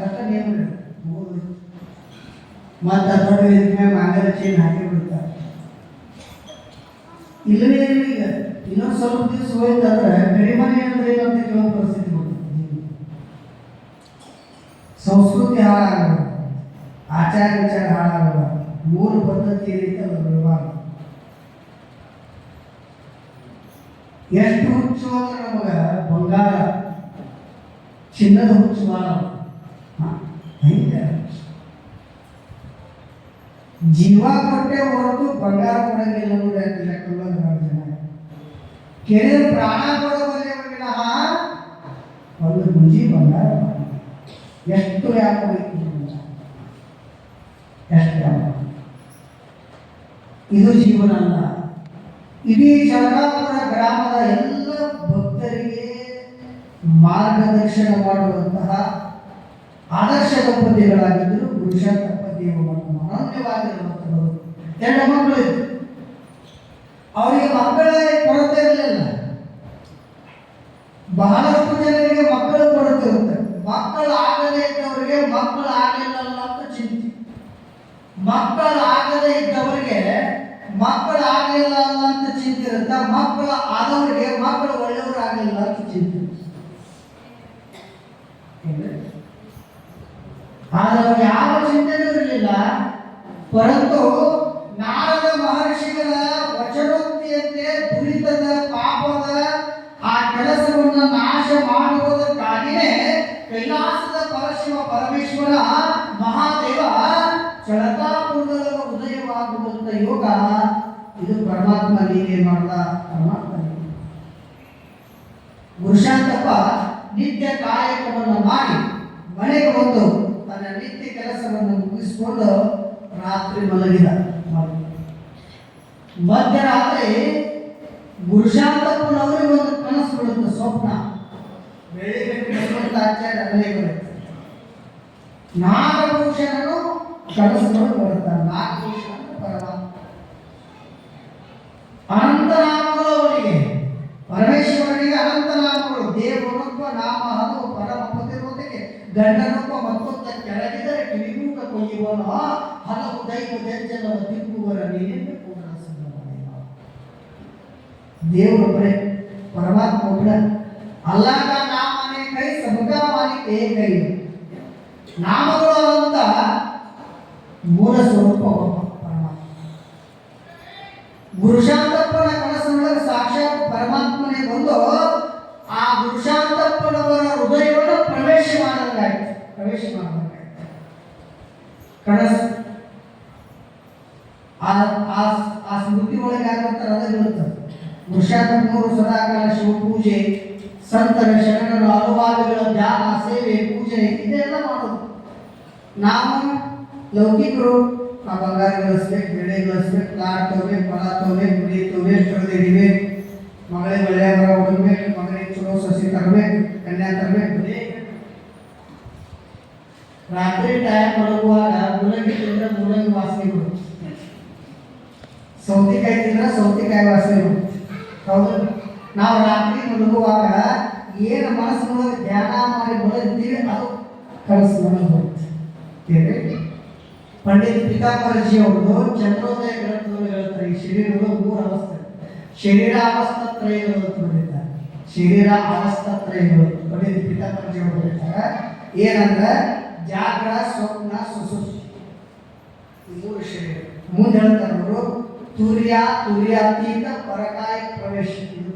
ಅಷ್ಟ ನಿಯಮ ಮತ್ತು ಮೇಲೆ ಮಾಂಗಲ್ಯ ಚೈನ್ ಹಾಕಿ ಬಿಡ್ತಾರೆ ಇಲ್ಲವೇ ಇಲ್ಲ ಈಗ ಇನ್ನೊಂದು ಸ್ವಲ್ಪ ದಿವಸ ಹೋಯ್ತಂದ್ರೆ ಗಡಿಮನೆ ಅಂದ್ರೆ ಏನು ಅಂತ ಕೇಳೋ ಪರಿಸ್ಥಿತಿ ಬರ್ತದೆ ಸಂಸ್ಕೃತಿ ಹಾಳಾಗಬಾರ್ದು ಆಚಾರ ವಿಚಾರ ಹಾಳಾಗಬಾರ್ದು ಮೂರು ಪದ್ಧತಿ ರೀತಿ ಅದು ಎಷ್ಟು ಹುಚ್ಚು ಅಂದ್ರೆ ನಮಗೆ ಬಂಗಾರ ಚಿನ್ನದ ಹುಚ್ಚು ಹಾಂ ಹೆಂಗೆ ಜೀವ ಕೊಟ್ಟೆ ಹೊರತು ಬಂಗಾರ ಕೊಡಂಗಿಲ್ಲ ನೋಡಿ ಅಂತ ಲೆಕ್ಕದಲ್ಲಿ ಜನ ಕೆರೆ ಪ್ರಾಣ ಕೊಡಬಲ್ಲೆ ವಿನಃ ಒಂದು ಗುಂಜಿ ಬಂಗಾರ. ಎಷ್ಟು ಯಾಕೆ? ಎಷ್ಟು ಇದು ಜೀವನ ಅಲ್ಲ. ಇಡೀ ಶರಣಾಪುರ ಗ್ರಾಮದ ಎಲ್ಲ ಭಕ್ತರಿಗೆ ಮಾರ್ಗದರ್ಶನ ಮಾಡುವಂತಹ ಆದರ್ಶ ದಂಪತಿಗಳಾಗಿದ್ದರು ಪುರುಷ ದೇವವನ್ನು ಅನನ್ಯವಾಗಿರುವಂಥವರು ಎರಡು ಮಕ್ಕಳು ಅವರಿಗೆ ಮಕ್ಕಳ ಕೊರತೆ ಇರಲಿಲ್ಲ. ಬಹಳಷ್ಟು ಜನರಿಗೆ ಮಕ್ಕಳು ಕೊರತೆ ಇರುತ್ತೆ. ಮಕ್ಕಳು ಆಗದೇ ಇದ್ದವರಿಗೆ ಮಕ್ಕಳು ಆಗಲಿಲ್ಲ ಅಂತ ಚಿಂತೆ. ಮಕ್ಕಳು ಆಗದೇ ಇದ್ದವರಿಗೆ ಮಕ್ಕಳು ಆಗಲಿಲ್ಲ ಅಂತ ಚಿಂತೆ ಇರುತ್ತೆ. ಮಕ್ಕಳು ಆದವರಿಗೆ ಮಕ್ಕಳು ಒಳ್ಳೆಯವರು ಆಗಲಿಲ್ಲ ಅಂತ ಚಿಂತೆ? ಆದರೆ ಯಾವ ಪರಂತು ನಾರದ ಮಹರ್ಷಿಗಳ ವಚನೋಕ್ತಿಯಂತೆ ದುರಿತದ ಪಾಪದ ಆ ಕೆಲಸವನ್ನು ನಾಶ ಮಾಡುವುದಕ್ಕಾಗಿಯೇ ಕೈಲಾಸದ ಪರಶಿವ ಪರಮೇಶ್ವರ ಮಹಾದೇವ ಚಳಕಾಪುರದೊಳಗ ಉದಯವಾಗುವಂತ ಯೋಗ ಇದು ಪರಮಾತ್ಮ ಲೀಲೆ ಮಾಡಿದ ಪರಮಾತ್ಮ ಪುರುಷಾಂತಪ್ಪ ನಿತ್ಯ ಕಾಯಕವನ್ನು ಮಾಡಿ ಮನೆಗೆ ಬಂದು ತನ್ನ ನಿತ್ಯ ಕೆಲಸವನ್ನು ಮುಗಿಸಿಕೊಂಡು ರಾತ್ರಿ ಮಲಗಿದ. ಮಧ್ಯರಾತ್ರಿ ಗುರುಶಾಂತಪ್ಪನವರಿಗೆ ಒಂದು ಕನಸು ಬೀಳುತ್ತೆ, ಸ್ವಪ್ನ. ನಾಗಭೂಷಣನು ಕನಸುಗಳು ಬರುತ್ತಾರೆ ನಾಗಭೂಷಣ ಅನಂತನಾಮಗಳು ಅವನಿಗೆ ಪರಮೇಶ್ವರನಿಗೆ ಅನಂತನಾಮಗಳು. ದೇವರೊಬ್ಬ ನಾಮ ಹಲವು ಪರಮ ಪತಿರೋದಕ್ಕೆ ಗಂಡನೊಬ್ಬ ಮತ್ತೊಂದ ಕೆಳಗಿದರೆ ಕಿವಿಗೂಟ ಕೊಯ್ಯುವನು? ಹಲವು ದೈವ ಜಂಜಲವ ತಿಕ್ಕುವರ ನೀನೆ ಪುನರಾಸನ ದೇವರೊಬ್ಬರೇ ಪರಮಾತ್ಮ ಒಬ್ಬರ ಅಲ್ಲಾಗ ನಾಮನೇ ಕೈ ಸಬಕ ಮಾಲಿಕೆ ಕೈ. ನಾಮಗಳು ಅಂತ ಮೂಲ ಸ್ವರೂಪ ಪರಮಾತ್ಮ. ಗುರುಶಾಂತಪ್ಪನ ಕನಸಿನೊಳಗೆ ಸಾಕ್ಷಾತ್ ಪರಮಾತ್ಮನೇ ಬಂದು ಆ ಗುರುಶಾಂತಪ್ಪನವರ ಹೃದಯವನ್ನು ಪ್ರವೇಶ ಮಾಡಲಾಯಿತು ಪ್ರವೇಶ ಮಾಡಲಾಯಿತು ಕನಸು ಆ ಆ ಆ ಸ್ಮೃತಿ ಒಳಗೆ ಯಾಕಂತಾರೆ ಅದೇ ಬರುತ್ತೆ ವೃಷಾಂತಪ್ಪನವರು ಸದಾಕಾಲ ಶಿವಪೂಜೆ ಸಂತರ ಶರಣರ ಅನುವಾದಗಳ ಧ್ಯಾನ ಸೇವೆ ಪೂಜೆ ಇದೆಲ್ಲ ಮಾಡೋದು ನಾವು ಲೌಕಿಕರು ಆ ಬಂಗಾರ ಗಳಿಸ್ಬೇಕು ಬೆಳೆ ಗಳಿಸ್ಬೇಕು ಲಾಡ್ ತಗೋಬೇಕು ಫಲ ತಗೋಬೇಕು ಗುಡಿ ತಗೋಬೇಕು ಕಳೆದಿಡಿಬೇಕು ಮಗಳಿಗೆ ಒಳ್ಳೆಯ ಬರ ಹುಡುಗ್ಬೇಕು ಮಗಳಿಗೆ ಚಲೋ ಸಸಿ ತರಬೇಕು ಕನ್ಯಾ ತರಬೇಕು ಬರೀ ರಾತ್ರಿ ಟೈಮ್ ಮಲಗುವಾಗ ಮೂಲಂಗಿ ತಿಂದ್ರೆ ಮೂಲಂಗಿ ವಾಸನೆ ಬರುತ್ತೆ ಸೌತೆಕಾಯಿ ತಿಂದ್ರೆ ಸೌತೆಕಾಯಿ ವಾಸನೆ ಹೌದು. ನಾವು ರಾತ್ರಿ ಮಲಗುವಾಗ ಏನು ಮನಸ್ಸಿನೊಳಗೆ ಧ್ಯಾನ ಮಾಡಿ ಮಲಗಿದ್ದೀವಿ, ಅದು ಕನಸು ನಮಗೆ ಬರುತ್ತೆ. ಏನ್ರಿ? ಪಂಡಿತ್ ಪಿತಾಂಬರಜಿ ಅವರು ಚಂದ್ರೋದಯ ಗ್ರಂಥದಲ್ಲಿ ಹೇಳ್ತಾರೆ, ಈ ಶರೀರದ ಮೂರು ಅವಸ್ಥೆ. ಶರೀರ ಅವಸ್ಥತ್ರಯಗಳು ಅಂತ ಬರೀತಾರೆ. ಶರೀರ ಅವಸ್ಥತ್ರಯಗಳು ಪಂಡಿತ್ ಪಿತಾಂಬರಜಿ ಅವರು ಹೇಳ್ತಾರೆ. ಏನಂದ್ರೆ ಜಾಗ್ರ ಸ್ವಪ್ನ, ಸುಸು. ಮೂರು ಶರೀರ. ಮುಂದೆ ಹೇಳ್ತಾರೆ ಅವರು ತುರ್ಯ ತುರ್ಯಾತೀತ ಪರಕಾಯ ಪ್ರವೇಶ ಇದು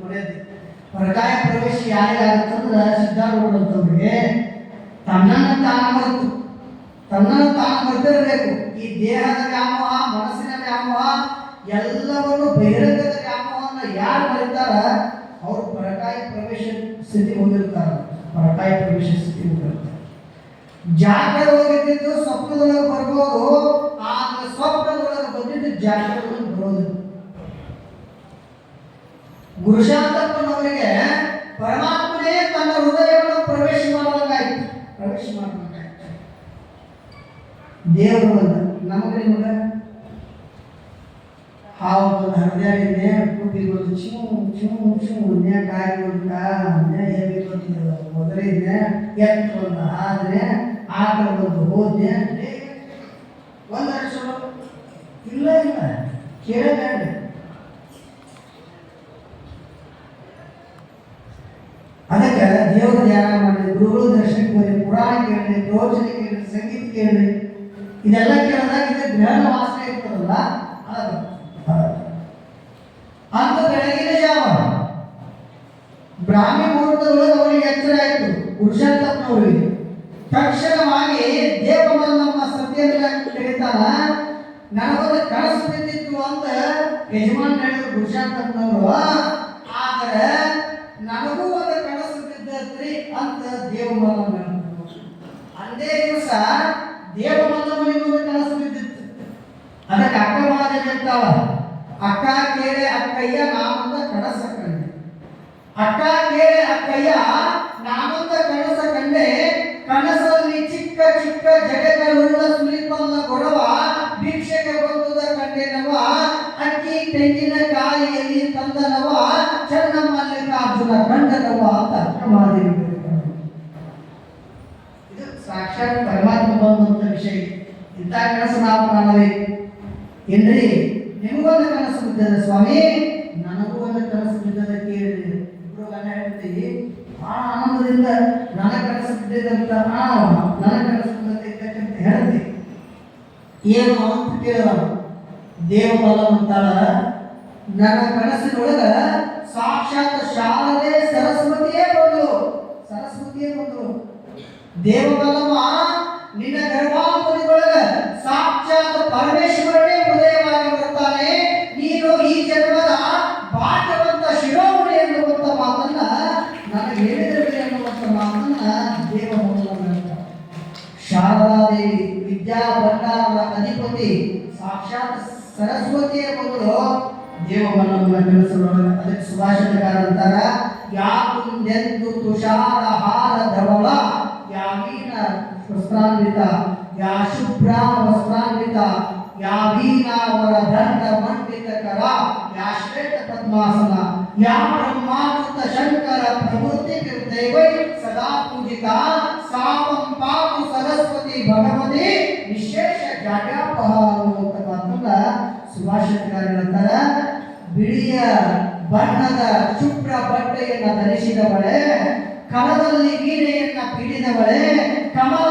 ಪರಕಾಯ ಪ್ರವೇಶ ಯಾರಿಗಾಗತ್ತಂದ್ರೆ ಸಿದ್ಧಾರೂಢಂತವ್ರಿಗೆ ತನ್ನನ್ನು ತಾನು ಮರೆತು. ತನ್ನನ್ನು ತಾನು ಮರೆತಿರಬೇಕು. ಈ ದೇಹದ ವ್ಯಾಮೋಹ, ಮನಸ್ಸಿನ ವ್ಯಾಮೋಹ, ಎಲ್ಲವನ್ನು ಬಹಿರಂಗದ ವ್ಯಾಮೋಹವನ್ನು ಯಾರು ಮರಿತಾರ, ಅವರು ಪರಕಾಯ ಪ್ರವೇಶ ಸ್ಥಿತಿ ಹೊಂದಿರ್ತಾರ. ಪರಕಾಯ ಪ್ರವೇಶ ಸ್ಥಿತಿ ಹೊಂದಿರ್ತಾರೆ. ಜಾಗರೊಳಗಿದ್ದು ಸ್ವಪ್ನದೊಳಗೆ ಬರ್ಬೋದು ಆದ್ರೆ ಸ್ವಪ್ನದೊಳಗೆ ಬಂದಿದ್ದು ಬರೋದು. ಗುರುಶಾಂತಪ್ಪನವರಿಗೆ ಪರಮಾತ್ಮನೇ ತನ್ನ ಹೃದಯವನ್ನು ಪ್ರವೇಶ ಮಾಡಬೇಕಾಯ್ತು ಪ್ರವೇಶ ಮಾಡಬೇಕಾಯ್ತು. ದೇವರು ಅಲ್ಲ. ನಮಗೆ ನಿಮಗೆ ಹಾವು ಹೃದಯ ಹರಿದಾಡಿದ್ದೆ ಕುಬ್ಬಿ ಬಂದು ಚೂ ಚೂ ಚೂ ನೇ ಕಾಯಿ ಬಂದ ನೇ ಹೇಗೆ ಬಂದಿದ್ದ ಇದೆ ಎತ್ತು ಬಂದ ಆದ್ರೆ ಆಟ ಒಂದು ಹೋದ್ಯ ಒಂದು ವರ್ಷ ಇಲ್ಲ ಇಲ್ಲ. ಕೇಳಬೇಡ. ಅದಕ್ಕೆ ದೇವರು ಧ್ಯಾನ ಮಾಡಿ ಗುರುಗಳು ದರ್ಶನಕ್ಕೆ ಹೋಗಿ ಪುರಾಣ ಕೇಳಿ ಪ್ರವಚನ ಕೇಳಿ ಸಂಗೀತ ಕೇಳಿ ಇದೆಲ್ಲ ಕೇಳಿದಾಗ ಇದು ಗ್ರಹಣ ವಾಸನೆ ಇರ್ತದಲ್ಲ? ಅಂತ ಬೆಳಗಿನ ಜಾವ, ಬ್ರಾಹ್ಮಿ ಮುಹೂರ್ತದೊಳಗೆ ಅವರಿಗೆ ಎಚ್ಚರ ಆಯಿತು ಪುರುಷಾರ್ಥಪ್ಪನವರಿಗೆ ತಕ್ಷಣವಾಗಿ ದೇವಮಲ್ಲಮ್ಮ ಸತ್ಯದ ಕರೀತಾನ ನನಗೊಂದು ಕನಸು ಬಿದ್ದಿತ್ತು ಅಂತ ಯಜಮಾನ್ ಹೇಳಿದ್ರು ಪುರುಷಾರ್ಥಪ್ಪನವರು ಆದರೆ ನನಗೂ ಒಂದು ಕನಸು ಬಿದ್ದತ್ರಿ ಅಂತ ದೇವಮಲ್ಲ. ಅಂದೇ ದಿವಸ ದೇವಮಲ್ಲಮ್ಮನಿಗೆ ಒಂದು ಕನಸು ಬಿದ್ದಿತ್ತು. ಅದಕ್ಕೆ ಅಕ್ಕ ಮಹಾದೇವಿ ಅಂತಾವ ಅಕ್ಕ ಕೇಳಿ ಅಕ್ಕಯ್ಯ ನಾಮಂದ ಕನಸ ಕಂಡೆ. ಅಕ್ಕ ಕೇಳಿ ಅಕ್ಕಯ್ಯ ನಾಮಂದ ಕನಸ ಕಂಡೆ. ಕನಸಲ್ಲಿ ಚಿಕ್ಕ ಚಿಕ್ಕ ಜಡೆಗಳುಳ್ಳ ಸುಲಿಪಲ್ಲ ಕೊಡವ ತೆಂಗಿನ ಕಾಯಿಯಲ್ಲಿ ತಂದನವ ಚನ್ನ ಮಲ್ಲಿಕಾರ್ಜುನ ಕಂಡನವ ಅಂತ ಮಹಾದೇವಿ ಇದು ಸಾಕ್ಷಾತ್ ಪರಮಾತ್ಮ ಬಂದಂತ ವಿಷಯ. ಇಂಥ ಕನಸು ನಾವು ಕಾಣಬೇಕು. ಏನ್ರಿ? ನಿಮಗೊಂದು ಕನಸು ಬಿದ್ದದ ಸ್ವಾಮಿ? ನನಗೂ ಒಂದು ಕನಸು ಬಿದ್ದದ ಕೇಳಿರಿ. ಇಬ್ರು ಗಂಡ ಹೇಳ್ತೀವಿ ಆ ಆನಂದದಿಂದ ನನ್ನ ಕನಸು ಬಿದ್ದಿದಂತ ನಾನು ನನ್ನ ಕನಸು ಬಿದ್ದೈತೆ ಅಂತ ಹೇಳ್ತಿ ಏನು ಅಂತ ಕೇಳಿದ ದೇವಬಲ ಅಂತಾಳ ನನ್ನ ಕನಸಿನೊಳಗ ಸಾಕ್ಷಾತ್ ಶಾರದೆ ಸರಸ್ವತಿಯೇ ಬಂದು ಸರಸ್ವತಿಯೇ ಬಂದು. ದೇವಬಲಮ್ಮ ನಿನ್ನ ಗರ್ಭಾಂತರದೊಳಗ ಸಾಕ್ಷಾತ್ ಪರಮೇಶ್ವರನೇ ಸರಸ್ವತಿಯ ಮಗಳು ದೇವಬಲಮ್ಮನ ಕೆಲಸದೊಳಗೆ ಅದಕ್ಕೆ ಸುಭಾಷಿತಕಾರ ಅಂತಾರ ಯಾ ಕುಂದೆಂದು ತುಷಾರ ಹಾರ ಧವಳ ಯಾ ವೀಣ ವಸ್ತ್ರಾನ್ವಿತ ಯಾ ಶುಭ್ರ ವಸ್ತ್ರಾನ್ವಿತ ಯಾ ವೀಣಾವರ ದಂಡ ಮಂಡಿತ ಕರ ಯಾ ಶ್ವೇತ ಪದ್ಮಾಸನ ಯಾ ಬ್ರಹ್ಮಾನಂದ ಶಂಕರ ಪ್ರವೃತ್ತಿ ದೈವೈ ಸದಾ ಪೂಜಿತ ಸಾಮಂ ಪಾಪು ಸರಸ್ವತಿ ಭಗವತಿ ವಿಶೇಷ ಜಾಡ್ಯಾಪಹ ಅನ್ನುವಂಥ ಮಾತನ್ನ ಸುಭಾಷಿತಕಾರ ಹೇಳ್ತಾರ ಬಿಳಿಯ ಬಣ್ಣದ ಶುಭ್ರ ಬಟ್ಟೆಯನ್ನ ಧರಿಸಿದವಳೆ ಕಮಲದಲ್ಲಿ ವೀಣೆಯನ್ನ ಪಿಡಿದವಳೆ ಕಮಲದ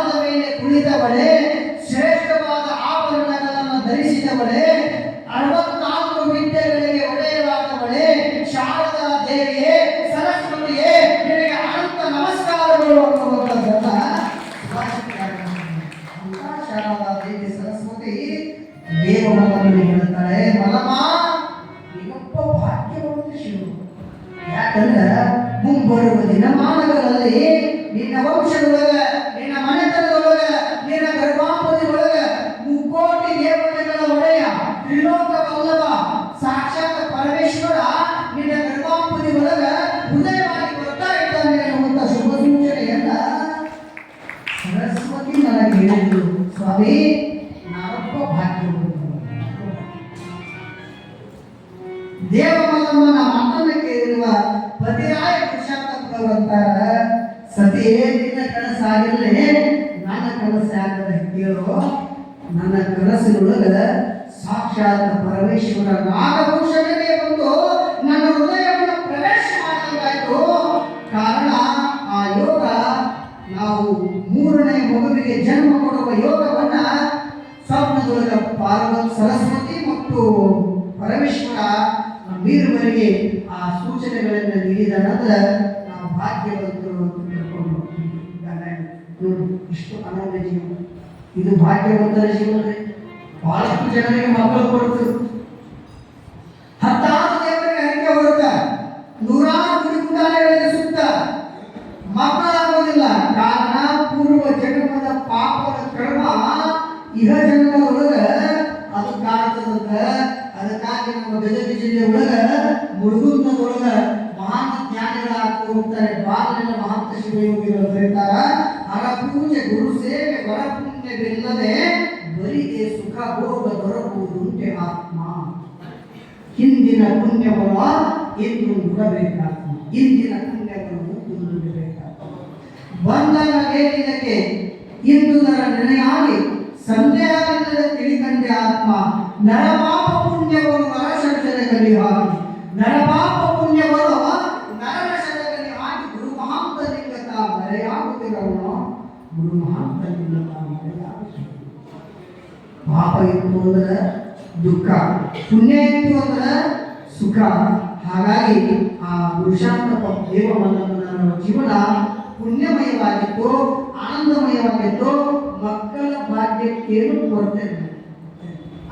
ಸತಿಯೇ ನಿನ್ನ ಕನಸಾಗಿರಲಿ ನನ್ನ ಕನಸಾಗದ ಕೇಳೋ. ನನ್ನ ಕನಸಿನೊಳಗ ಸಾಕ್ಷಾತ್ ಪರಮೇಶ್ವರ ನಾಗಭೂಷಣವೇ ಬಂದು ನನ್ನ ಹೃದಯವನ್ನು ಪ್ರವೇಶ ಮಾಡಬೇಕಾಯಿತು ಕಾರಣ, ಆ ಯೋಗ ನಾವು ಮೂರನೇ ಮಗುವಿಗೆ ಜನ್ಮ ಕೊಡುವ ಯೋಗವನ್ನ ಸ್ವಪ್ನದೊಳಗ ಪಾರ್ವತಿ ಸರಸ್ವತಿ ಮತ್ತು ಪರಮೇಶ್ವರ ವೀರವರಿಗೆ ಆ ಸೂಚನೆಗಳನ್ನು ನೀಡಿದ ನಂತರ ಭಾಗ್ಯವಂತರು ಅಂತ ತಿಳ್ಕೊಂಡು ನೋಡಿ ಇಷ್ಟು ಅನನ್ಯ ಜೀವನ. ಇದು ಭಾಗ್ಯವಂತರ ಜೀವನ. ಬಹಳಷ್ಟು ಜನರಿಗೆ ಮಕ್ಕಳು ಕೊಡ್ತು ಹತ್ತಾರು ದೇವರಿಗೆ ಹರಿಕೆ ಹೊರತ ನೂರಾರು ಗುಡಿಗುಂಡಾಲಯಗಳಿಗೆ ಸುತ್ತ ಮಕ್ಕಳಾಗೋದಿಲ್ಲ. ಕಾರಣ ಪೂರ್ವ ಜನ್ಮದ ಪಾಪದ ಕರ್ಮ ಇಹ ಜನ್ಮದೊಳಗ ಅದು ಕಾಣ್ತದಂತ ಅದಕ್ಕಾಗಿ ನಮ್ಮ ಗದಗ ಜಿಲ್ಲೆ ಒಳಗ ಮಹಾನ್ ಜ್ಞಾನಿಗಳಾಗ್ತಾ ಹೋಗ್ತಾರೆ. ಬಾಲಿನ ಮಹಾಂತ ಶಿವಯೋಗಿಗಳು ಬರೀತಾರ ಅರ ಪೂಜೆ, ಗುರು ಸೇವೆ ವರ ಪುಣ್ಯವಿಲ್ಲದೆ ಬರಿಗೆ ಸುಖ, ಭೋಗ ದೊರಕುವುದುಂಟೆ ಆತ್ಮ. ಹಿಂದಿನ ಪುಣ್ಯಬಲ ಎಂದು ಹಿಂದಿನ ಇಂದಿನ ಪುಣ್ಯವನ್ನು ನುಡಿಬೇಕಾಗ್ತದೆ. ಬಂಧನ ಬೇಡಿದಕ್ಕೆ ಇಂದು ನರ ನೆನೆಯಾಗಿ ಸಂದೇಹವಿಲ್ಲದೆ ತಿಳಿದಂತೆ ಆತ್ಮ ನರಮಾಪ ಪುಣ್ಯವನ್ನು ನರಶಂಸನೆ ಕಲಿ ಹಾಕಿ ನರಪಾಪ ಪುಣ್ಯವನ್ನು ನರಶನಗಲಿ ಹಾಕಿ ಗುರು ಮಹಾಂತ ಲಿಂಗತ ಮರೆಯಾಗುತ್ತಿರವನು ಗುರು ಮಹಾಂತ ಲಿಂಗತ ಮರೆಯಾಗುತ್ತಿರವನು ಪಾಪ ಇತ್ತು ಅಂದ್ರೆ ದುಃಖ. ಪುಣ್ಯ ಇತ್ತು ಅಂದ್ರೆ ಸುಖ. ಹಾಗಾಗಿ ಆ ಪುರುಷಾರ್ಥ ದೇವಮಲ್ಲಮ್ಮನ ಜೀವನ ಪುಣ್ಯಮಯವಾಗಿತ್ತು, ಆನಂದಮಯವಾಗಿತ್ತು, ಮಕ್ಕಳ ಭಾಗ್ಯಕ್ಕೇನು ಕೊರತೆ.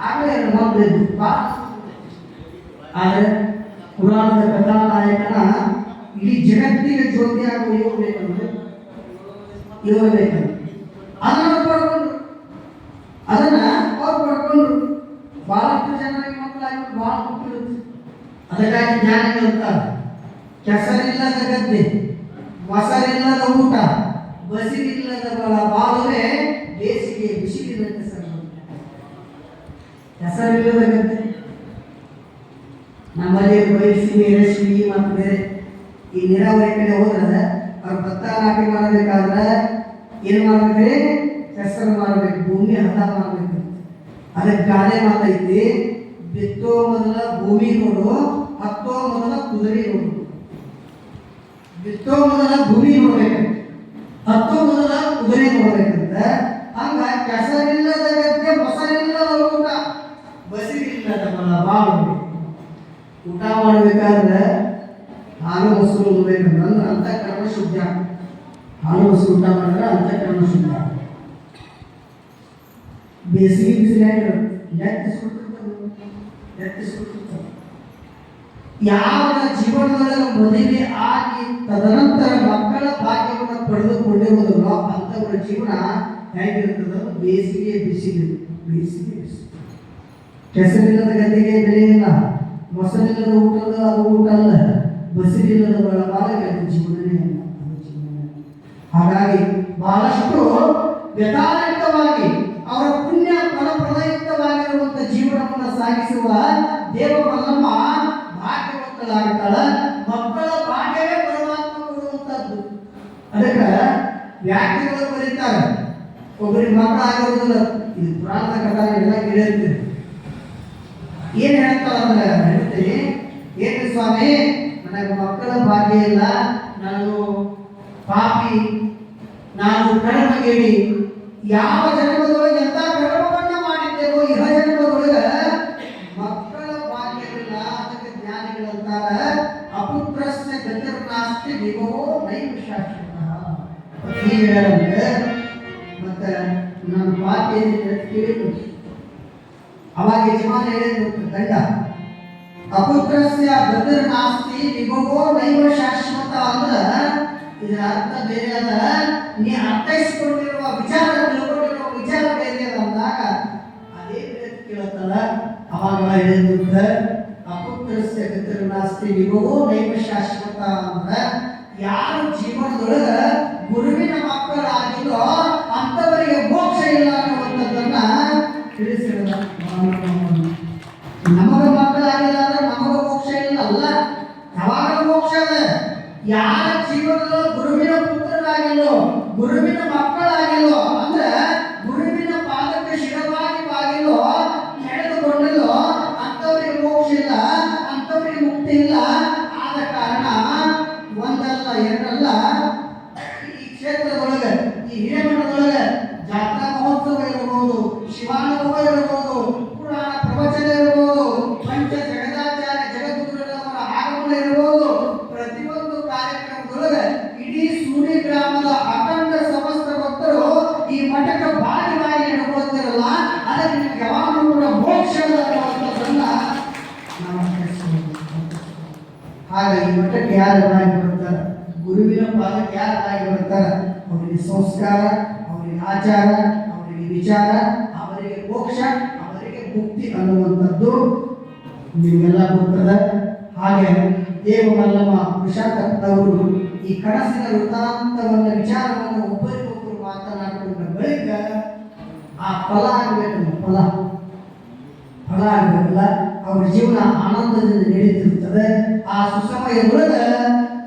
ಆಗಲೇ ಮೊದಲು ದುಃಖ. ಆದರೆ ಪುರಾಣದ ಕಥಾನಾಯಕನ ಇಡೀ ಜಗತ್ತಿಗೆ ಜ್ಯೋತಿಯಾಗುವ ಇವರು ಬೇಕಂದ್ರೆ ಇವರು ಬೇಕಂದ್ರೆ ಅದನ್ನು ಪಡ್ಕೊಂಡು, ಅದನ್ನ ಅವ್ರು ಪಡ್ಕೊಂಡ್ರು ಬಹಳಷ್ಟು ಜನರಿಗೆ ಮಕ್ಕಳಾಗಿ ಬಹಳ ಮುಖ್ಯ ಅದಕ್ಕಾಗಿ ಜ್ಞಾನಿಗಳಂತ ಕೆಸರಿಲ್ಲದ ಗದ್ದೆ, ಮೊಸರಿಲ್ಲದ ಊಟ ಬಸಿರಿಲ್ಲದ ಬಲ ಬಾಲವೇ ಬೇಸಿಗೆ ಬಿಸಿಲಿನ ಕೆಸರು ಕೆಸರಿಲ್ಲದ ಗದ್ದೆ. ಬಯಸಿ ಸಿಹಿ ಮತ್ತು ಬೇರೆ ಈ ನೀರಾವರಿ ಕಡೆ ಹೋದ್ರೆ ಅವ್ರು ಭತ್ತ ನಾಟಿ ಮಾಡಬೇಕಾದ್ರೆ ಏನು ಮಾಡ್ಬೇಕ್ರಿ ಕೆಸರು ಮಾಡಬೇಕು, ಭೂಮಿ ಹದ ಮಾಡಬೇಕು. ಅದಕ್ಕೆ ಗಾದೆ ಮಾತೈತಿ, ಬಿತ್ತೋ ಮೊದಲ ಭೂಮಿ ನೋಡು, ಹತ್ತೋ ಮೊದಲ ಕುದುರೆ ನೋಡು. ಬಿತ್ತೋ ಮೊದಲ ಭೂಮಿ ನೋಡ್ಬೇಕಂತ. ಹತ್ತೋ ಮೊದಲ ಕುದುರೆ ನೋಡ್ಬೇಕಂತ. ಹಂಗ ಕೆಸರಿಲ್ಲದ ಗದ್ದೆ, ಮೊಸರಿಲ್ಲದ ಊಟ. ಬಸಿರಿಲ್ಲದ ಬಲ ಬಾಳು. ಊಟ ಮಾಡಬೇಕಾದ್ರೆ ಹಾಲು ಮೊಸರು ಉಣ್ಬೇಕಂದ್ರೆ ಅಂತಃಕರಣ ಶುದ್ಧ. ಹಾಲು ಮೊಸರು ಊಟ ಮಾಡಿದ್ರೆ ಅಂತಃಕರಣ ಶುದ್ಧ. ಬೇಸಿಗೆ ಬಿಸಿಲಾಗಿ ಎತ್ತಿಸ್ಬಿಟ್ಟಿರ್ತಾರೆ ಯಾವ ಜೀವನದೊಳಗೆ ಮದುವೆ ಆಗಿ ತದನಂತರ ಮಕ್ಕಳ ಭಾಗ್ಯವನ್ನು ಪಡೆದುಕೊಂಡಿರುವುದಲ್ಲೋ ಅಂಥವರ ಜೀವನ ಹೇಗಿರ್ತದೆ ಬೇಸಿಗೆ ಬಿಸಿಲು. ಬೇಸಿಗೆ ಬಿಸಿಲು. ಕೆಸರಿಲ್ಲದ ಗದ್ದೆಗೆ ಬೆಲೆ ಇಲ್ಲ ಮೊಸರಿಲ್ಲದ ಊಟದ ಅದು ಊಟ ಅಲ್ಲ ಬಸಿರಿಲ್ಲದ ಒಳಬಾಳಿಗೆ ಅದು ಜೀವನನೇ ಅಲ್ಲ. ಅದು ಜೀವನನೇ ಹಾಗಾಗಿ ಬಹಳಷ್ಟು ವ್ಯಥಾಯುಕ್ತವಾಗಿ ಅವರ ಪುಣ್ಯ ಫಲಪ್ರದಯುಕ್ತವಾಗಿರುವಂತಹ ಜೀವನವನ್ನು ಸಾಗಿಸುವ ದೇವ ಮಲ್ಲಮ್ಮ ಭಾಗ್ಯವಂತಳಾಗ್ತಾಳ ಮಕ್ಕಳ ಭಾಗ್ಯವೇ ಪರಮಾತ್ಮ ಕೊಡುವಂತದ್ದು ಅದಕ್ಕೆ ವ್ಯಾಖ್ಯೆಗಳು ಬರೀತಾರೆ ಒಬ್ಬರಿಗೆ ಮಕ್ಕಳ ಆಗಿರೋದಿಲ್ಲ ಇದು ಪುರಾಣದ ಕಥಾ ಎಲ್ಲ ಕೇಳಿರ್ತೀರಿ ಏನ್ ಹೇಳ್ತಾಳ ಅಂದ್ರೆ ಹೇಳ್ತೀನಿ ಏನು ಸ್ವಾಮಿ ನನಗೆ ಮಕ್ಕಳ ಭಾಗ್ಯ ಇಲ್ಲ ನಾನು ಪಾಪಿ ನಾನು ಕರ್ಮಗೇಡಿ ಯಾವ ಜನ್ಮದೊಳಗೆ ಎಂತ ಕರ್ಮವನ್ನ ಮಾಡಿದ್ದೇವೋ ಇಹ ಜನ್ಮದೊಳಗೆ ಮಕ್ಕಳ ಭಾಗ್ಯವಿಲ್ಲ ಅದಕ್ಕೆ ಜ್ಞಾನಿಗಳಂತಾರ ಅಪುತ್ರಸ್ಯ ಗತಿರ್ನಾಸ್ತಿ ದೇವೋ ನೈವ ಶಾಶ್ವತ ಹೇಳಂದ್ರೆ ಮತ್ತೆ ನನ್ನ ಪಾಪಿ ಏನಿದೆ ಅಂತ ಕೇಳಿದ್ರು ಅವಾಗ ಯಜಮಾನ ಹೇಳಿದ್ರು ಗಂಡ, ಅಪುತ್ರಸ್ಯ ಗತಿರ್ ನಾಸ್ತಿ ವಿಭವೋ ನೈವ ಶಾಶ್ವತ ಅಂದ್ರೆ, ಇದರ ಅರ್ಥ ಬೇರೆ ಅದ ನೀ ಅರ್ಥೈಸಿಕೊಂಡಿರುವ ವಿಚಾರ, ತಿಳ್ಕೊಂಡಿರುವ ವಿಚಾರ ಬೇರೆ ಅದ ಅಂದಾಗ, ಅದೇ ರೀತಿ ಕೇಳುತ್ತಲ್ಲ. ಅವಾಗ ಹೇಳಿದ್ರು ಅಪುತ್ರಸ್ಯ ಗತಿರ್ ನಾಸ್ತಿ ವಿಭವೋ ನೈವ ಶಾಶ್ವತ ಅಂದ್ರ ಯಾರು ಜೀವನದೊಳಗ ಗುರುವಿನ ಮಕ್ಕಳಾಗಿದೋ ಅಂಥವರಿಗೆ ಮೋಕ್ಷ ಇಲ್ಲ ಅನ್ನುವಂಥದ್ದನ್ನ ತಿಳಿಸಿರೋದ ಗ್ರಾಮದ ಅಖಂಡ ಸಮಸ್ತ ಭಕ್ತರು ಈ ಮಠಕ್ಕೆ ಭಾಗವಾಗಿ ನಡ್ಕೊಳ್ತಿರಲ್ಲ ಅದಕ್ಕೆ ನಿಮ್ಗೆ ಯಾವಾಗಲೂ ಕೂಡ ಮೋಕ್ಷ ನಾವು ಈ ಮಠಕ್ಕೆ ಯಾರು ಬಾಯಿ ಬರ್ತಾರ ಗುರುವಿನ ಪಾದಕ್ಕೆ ಯಾರು ಬಾಯಿ ಬರ್ತಾರ ಅವರಿಗೆ ಸಂಸ್ಕಾರ, ಅವರಿಗೆ ಆಚಾರ, ಅವರಿಗೆ ವಿಚಾರ, ಅವರಿಗೆ ಮೋಕ್ಷ, ಅವರಿಗೆ ಮುಕ್ತಿ ಅನ್ನುವಂಥದ್ದು ನಿಮಗೆಲ್ಲ ಗೊತ್ತದ? ಹಾಗೆ ದೇವಮಲ್ಲಮ್ಮ ಪುರುಷಾರ್ಥದವರು ಈ ಕನಸಿನ ವೃತ್ತಾಂತವನ್ನ, ವಿಚಾರವನ್ನು ಒಬ್ಬರಿಗೊಬ್ಬರು ಮಾತನಾಡಿಕೊಂಡ ಬಳಿಕ ಆ ಫಲ ಆಗಬೇಕು, ಫಲ. ಫಲ ಆಗಬೇಕಲ್ಲ? ಅವ್ರ ಜೀವನ ಆನಂದದಿಂದ ನಡೀತಿರುತ್ತದೆ. ಆ ಸುಸಮಯದೊಳಗ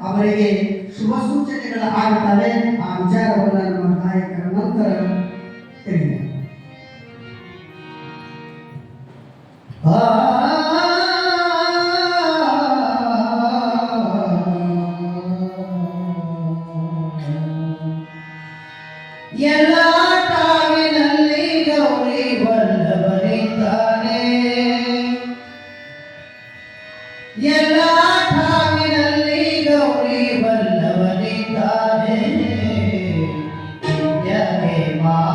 ಅವರಿಗೆ ಶುಭ ಸೂಚನೆಗಳು ಆಗುತ್ತವೆ ಆ ವಿಚಾರವನ್ನು ನಮ್ಮ ನಾಯಕರ ನಂತರ ತಿಳಿದೆ Bye.